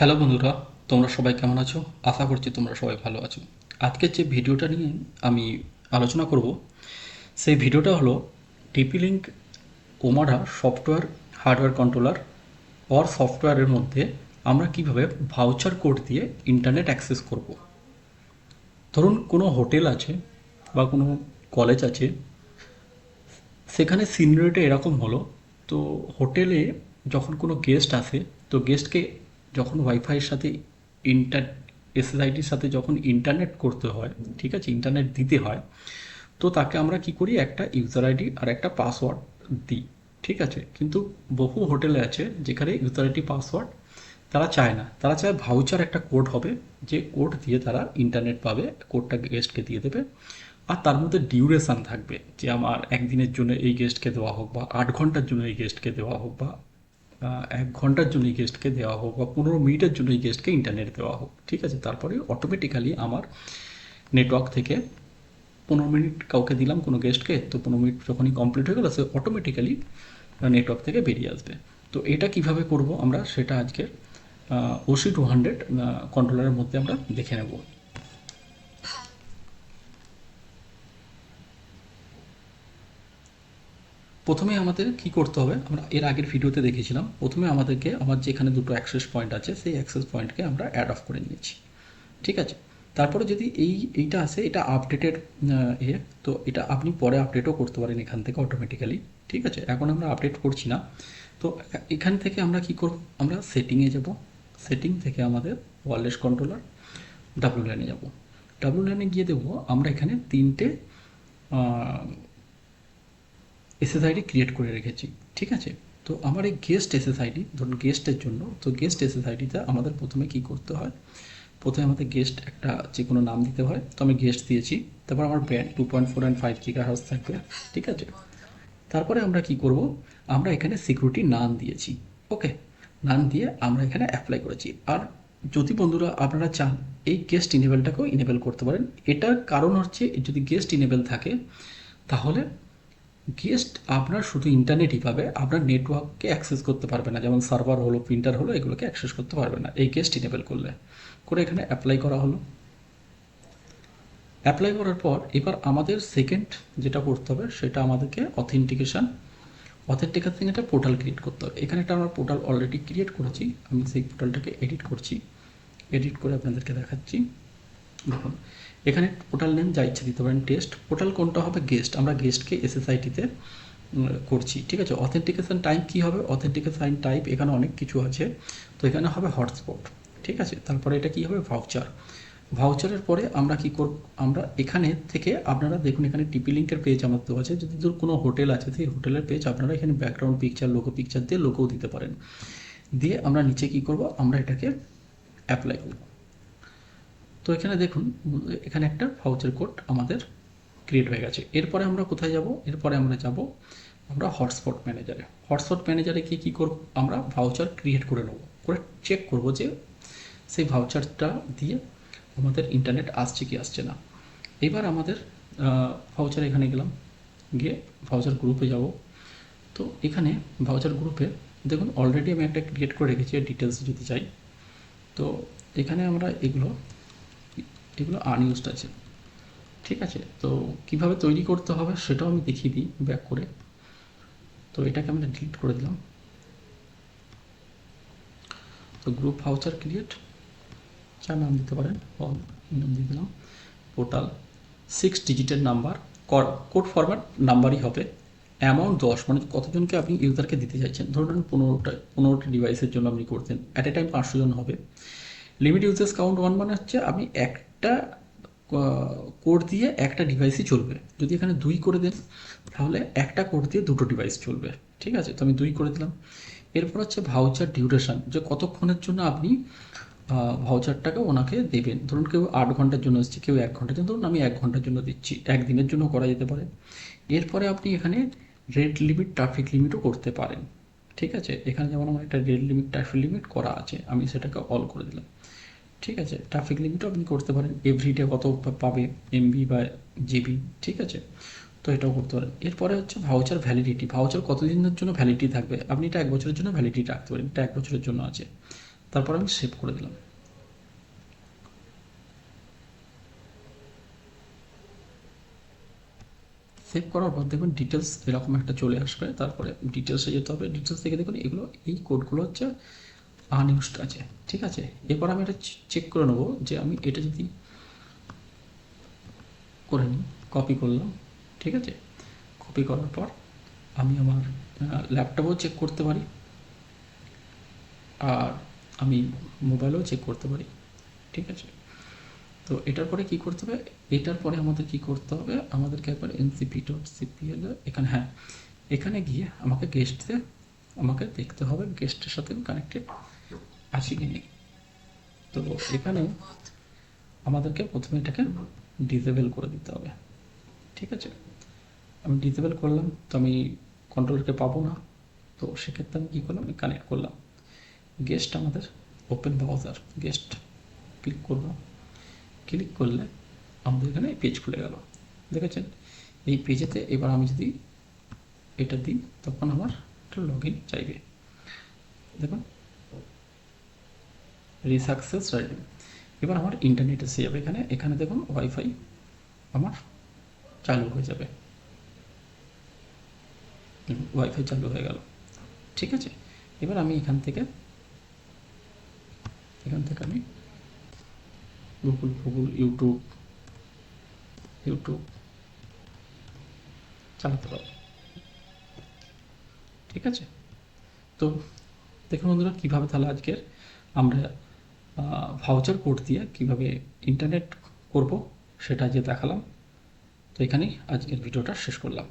Hello বন্ধুরা, তোমরা সবাই কেমন আছো? আশা করছি তোমরা সবাই ভালো আছো। আজকের যে ভিডিওটা নিয়ে আমি আলোচনা করব, সেই ভিডিওটা হলো TP link Omada software, hardware controller or সফটওয়্যারের মধ্যে আমরা কীভাবে ভাউচার কোড দিয়ে ইন্টারনেট অ্যাক্সেস করব। ধরুন কোনো হোটেল আছে বা কোনো কলেজ আছে, সেখানে সিনারিটা এরকম হলো, তো হোটেলে যখন কোনো গেস্ট আসে, তো গেস্টকে যখন ওয়াইফাইয়ের সাথে ইন্টার এসএসআইটির সাথে যখন ইন্টারনেট করতে হয়, ঠিক আছে? ইন্টারনেট দিতে হয়, তো তাকে আমরা কি করি? একটা ইউজার আইডি আর একটা পাসওয়ার্ড দিই, ঠিক আছে? কিন্তু বহু হোটেলে আছে যেখানে ইউজার আইডি পাসওয়ার্ড তারা চায় না। তারা চায় ভাউচার একটা কোড হবে, যে কোড দিয়ে তারা ইন্টারনেট পাবে কোডটা গেস্টকে দিয়ে দেবে। আর তার মধ্যে ডিউরেশান থাকবে, যে আমার একদিনের জন্য এই গেস্টকে দেওয়া হোক বা আট ঘণ্টার জন্য এই গেস্টকে দেওয়া হোক বা এক ঘণ্টার জন্য এই গেস্টকে দেওয়া হোক বা পনেরো মিনিটের জন্য এই গেস্টকে ইন্টারনেট দেওয়া হোক, ঠিক আছে? তারপরে অটোমেটিক্যালি আমার নেটওয়ার্ক থেকে পনেরো মিনিট কাউকে দিলাম কোনো গেস্টকে তো পনেরো মিনিট যখনই কমপ্লিট হয়ে গেলো, সে অটোমেটিক্যালি নেটওয়ার্ক থেকে বেরিয়ে আসবে। তো এটা কীভাবে করব আমরা, সেটা আজকে ওসি টু হান্ড্রেড কন্ট্রোলারের মধ্যে আমরা দেখে নেব। প্রথমে আমাদের কি করতে হবে? আমরা এর আগের ভিডিওতে দেখেছিলাম। প্রথমে আমাদেরকে আমার যেখানে দুটো অ্যাক্সেস পয়েন্ট আছে, সেই অ্যাক্সেস পয়েন্টকে আমরা অ্যাড অফ করে নিয়েছি। ঠিক আছে? তারপরে যদি এই, এইটা আসে, এটা আপডেটেড এ তো এটা আপনি পরে আপডেটও করতে পারেন এখান থেকে অটোমেটিক্যালি ঠিক আছে? এখন আমরা আপডেট করছি না। তো এখান থেকে আমরা কি করব? আমরা সেটিংয়ে যাব। সেটিং থেকে আমাদের ওয়ারলেস কন্ট্রোলার ডাব্লু লাইনে যাব। ডাব্লু লাইনে গিয়ে দেবো আমরা এখানে তিনটে এসএসআইডি ক্রিয়েট করে রেখেছি, ঠিক আছে? তো আমার এই গেস্ট এসএসআইডি ধরুন গেস্টের জন্য, তো গেস্ট এসএসআইডিতে আমাদের প্রথমে কি করতে হয়? প্রথমে আমাদের গেস্ট একটা যে কোনো নাম দিতে হয়, তো আমি গেস্ট দিয়েছি, তারপর আমার band two point four and five gigahertz থাকবে, ঠিক আছে? তারপরে আমরা কি করব? আমরা এখানে সিকিউরিটি নান দিয়েছি ওকে নান দিয়ে আমরা এখানে অ্যাপ্লাই করেছি, আর যদি বন্ধুরা আপনারা চান, এই গেস্ট ইনেবেলটাকেও ইনেবেল করতে পারেন, এটার কারণ হচ্ছে, যদি গেস্ট ইনেবেল থাকে, তাহলে গেস্ট আপনার শুধু ইন্টারনেটই পাবে আপনার নেটওয়ার্ককে অ্যাক্সেস করতে পারবে না। যেমন সার্ভার হলো প্রিন্টার হলো, এগুলোকে অ্যাক্সেস করতে পারবে না। এই গেস্ট ইনেবল করলে। করে এখানে অ্যাপ্লাই করা হলো। অ্যাপ্লাই করার পর এবার আমাদের সেকেন্ড যেটা করতে হবে, সেটা আমাদেরকে অথেন্টিকেশন অথেন্টিকেশন একটা পোর্টাল ক্রিয়েট করতে হবে। এখানে একটা আমরা পোর্টাল অলরেডি ক্রিয়েট করেছি। আমি সেই পোর্টালটাকে এডিট করছি। এডিট করে আপনাদেরকে দেখাচ্ছি। দেখুন, এখানে পোর্টাল নেম যা ইচ্ছা দিতে পারেন টেস্ট পোর্টাল কোনটা হবে? গেস্ট আমরা গেস্টকে এসএসআইটিতে করছি, ঠিক আছে? অথেন্টিকেশন টাইপ কী হবে? অথেন্টিকেশন টাইপ এখানে অনেক কিছু আছে, তো এখানে হবে হটস্পট ঠিক আছে? তারপরে এটা কী হবে? ভাউচার ভাউচারের পরে আমরা কি করব আমরা এখানে থেকে আপনারা দেখুন, এখানে টিপি লিঙ্কের পেজ আমার দেওয়া আছে, যদি ধর কোনো হোটেল আছে, সেই হোটেলের পেজ আপনারা এখানে ব্যাকগ্রাউন্ড পিকচার লোগো পিকচার দিয়ে লোগোও দিতে পারেন। দিয়ে আমরা নিচে কি করব? আমরা এটাকে অ্যাপ্লাই করব। তো এখানে দেখুন, এখানে একটা ভাউচার কোড আমাদের ক্রিয়েট হয়ে গেছে। এরপরে আমরা কোথায় যাব? এরপরে আমরা যাব আমরা হটস্পট ম্যানেজারে হটস্পট ম্যানেজারে কি, কী করব? আমরা ভাউচার ক্রিয়েট করে নেব। করে চেক করব যে সেই ভাউচারটা দিয়ে আমাদের ইন্টারনেট আসছে কি আসছে না। এবার আমাদের ভাউচার এখানে গেলাম। গিয়ে ভাউচার গ্রুপে যাব। তো এখানে ভাউচার গ্রুপে দেখুন অলরেডি আমি একটা ক্রিয়েট করে রেখেছি ডিটেলস যদি চাই। তো এখানে আমরা এগুলো এগুলো আনইউজড আছে। ঠিক আছে? তো কীভাবে তৈরি করতে হবে সেটাও আমি দেখিয়ে দিই ব্যাক করে। তো এটাকে আমরা ডিলিট করে দিলাম। তো গ্রুপ ভাউচার ক্রিয়েট যা নাম দিতে পারেন নাম দিয়ে দিলাম। পোর্টাল সিক্স ডিজিটের নাম্বার কোড ফরম্যাট নাম্বারই হবে। অ্যামাউন্ট দশ মানে কতজনকে আপনি ইউজারকে দিতে চাইছেন? ধরুন পনেরোটা, পনেরোটি ডিভাইসের জন্য আপনি করতেন। অ্যাট এ টাইম পাঁচশো জন হবে। লিমিট ইউজেস কাউন্ট ওয়ান মানে হচ্ছে আপনি একটা কোড দিয়ে একটা ডিভাইসই চলবে। যদি এখানে দুই করে দেন, তাহলে একটা কোড দিয়ে দুটো ডিভাইস চলবে। ঠিক আছে? তো আমি দুই করে দিলাম। এরপর হচ্ছে ভাউচার ডিউরেশন যে কতক্ষণের জন্য আপনি ভাউচারটাকে ওনাকে দেবেন। ধরুন কেউ আট ঘণ্টার জন্য এসছে, কেউ এক ঘণ্টার জন্য। ধরুন আমি এক ঘণ্টার জন্য দিচ্ছি, একদিনের জন্য করা যেতে পারে। এরপরে আপনি এখানে রেড লিমিট ট্রাফিক লিমিটও করতে পারেন। ঠিক আছে? এখানে যেমন আমার একটা রেড লিমিট ট্রাফিক লিমিট করা আছে, আমি সেটাকে অল করে দিলাম। ঠিক আছে ট্রাফিক লিমিটও আপনি করতে পারেন এভরিডে কত পাবে এমবি বা জিবি ঠিক আছে? তো এটাও করতে পারেন। এরপরে হচ্ছে ভাউচার ভ্যালিডিটি ভাউচার কতদিনের জন্য ভ্যালিডিটি থাকবে? আপনি এটা এক বছরের জন্য ভ্যালিডিটি রাখতে পারেন, এটা এক বছরের জন্য আছে। তারপর আমি সেভ করে দিলাম। সেভ করার পর দেখুন ডিটেলস এরকম একটা চলে আসবে, তারপরে ডিটেলসে যেতে হবে। ডিটেলস থেকে দেখুন, এগুলো, এই কোডগুলো হচ্ছে আনইউজড আছে, ঠিক আছে? এরপর আমি এটা চেক করে নেব যে আমি এটা যদি করে নিই কপি করলাম, ঠিক আছে? কপি করার পর আমি আমার ল্যাপটপেও চেক করতে পারি, আর আমি মোবাইলেও চেক করতে পারি, ঠিক আছে? তো এটার পরে কি করতে হবে? এটার পরে আমাদের কি করতে হবে? আমাদেরকে একবার এনসিপি ডট সিপিএল এখানে হ্যাঁ এখানে গিয়ে আমাকে গেস্টে আমাকে দেখতে হবে গেস্টের সাথে কানেক্টেড আছি কি নেই তো এখানে আমাদেরকে প্রথমে এটাকে ডিসেবল করে দিতে হবে। ঠিক আছে? আমি ডিসেবল করলাম, তো আমি কন্ট্রোলকে পাবো না। তো সেক্ষেত্রে আমি কী করলাম? কানেক্ট করলাম। গেস্ট আমাদের ওপেন ব্রাউজার গেস্ট ক্লিক করলাম। ক্লিক করলে আমাদের এখানে পেজ খুলে গেল। দেখেছেন? এই পেজেতে এবার আমি যদি এটা দিই, তখন আমার একটা লগ ইন চাইবে। দেখুন রিসাকসেস রেডি এবার আমার ইন্টারনেট এসে যাবে এখানে। এখানে দেখুন ওয়াইফাই আমার চালু হয়ে যাবে। ওয়াইফাই চালু হয়ে গেল। ঠিক আছে? এবার আমি এখান থেকে এখান থেকে আমি গুগল গুগল ইউটিউব ইউটিউব চালাতে পারব। ঠিক আছে? তো দেখুন বন্ধুরা, কীভাবে তাহলে আজকের আমরা ভাউচার কোড দিয়ে কীভাবে ইন্টারনেট করব সেটা যে দেখালাম। তো এখানেই আজকের ভিডিওটা শেষ করলাম।